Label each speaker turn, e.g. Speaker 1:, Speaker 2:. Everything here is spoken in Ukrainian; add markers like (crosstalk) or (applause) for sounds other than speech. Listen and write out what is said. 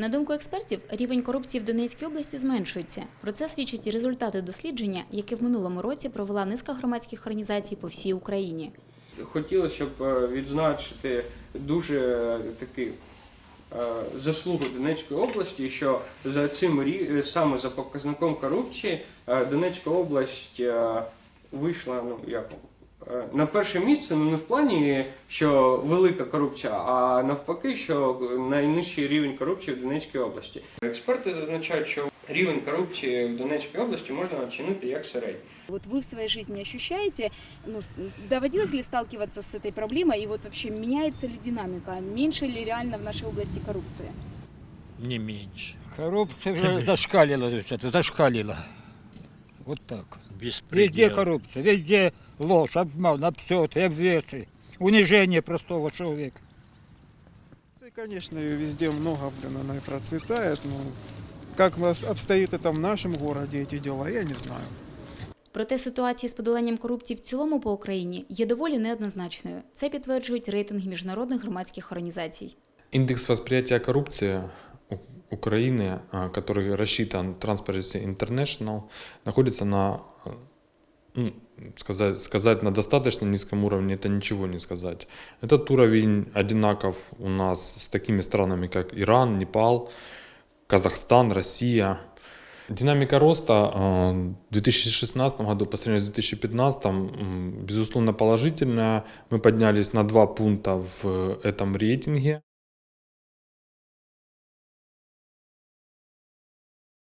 Speaker 1: На думку експертів, рівень корупції в Донецькій області зменшується. Про це свідчать і результати дослідження, яке в минулому році провела низка громадських організацій по всій Україні.
Speaker 2: Хотілося щоб е, відзначити дуже такі е, заслуги Донецької області, що за цим е, саме за показником корупції е, Донецька область е, вийшла ну як. е, На перше місце ну не в плані, що велика корупція, а навпаки, що найнижчий рівень корупції в Донецькій області. Експерти зазначають, що рівень корупції в Донецькій області можна оцінити як середній.
Speaker 3: Вот вы в своей жизни ощущаете, ну, с- доводилось ли сталкиваться с этой проблемой, и вот вообще меняется ли динамика, меньше ли реально в нашей области коррупции?
Speaker 4: Не меньше.
Speaker 5: Коррупция уже (laughs) зашкалила, это зашкалила. Вот так. Везде
Speaker 4: Беспредел.
Speaker 5: коррупция, везде ложь, обман, обсеты, обвесы, унижение простого человека.
Speaker 6: И, конечно, её везде много, блин, она и процветает. Ну, как у нас обстоит это в нашем городе, эти дела, я не знаю.
Speaker 1: Проте ситуація з подоланням корупції в цілому по Україні є доволі неоднозначною. Це підтверджують рейтинги міжнародних громадських організацій.
Speaker 7: Индекс восприятия коррупции У- Украины, а, который рассчитан Transparency International, находится на, э, ну, сказать, сказать на достаточно низком уровне, это ничего не сказать. Этот уровень одинаков у нас с такими странами, как Иран, Непал, Казахстан, Россия. Динамика роста э, в 2016 году по сравнению с 2015, м, безусловно, положительная. Мы поднялись на два пункта в этом рейтинге.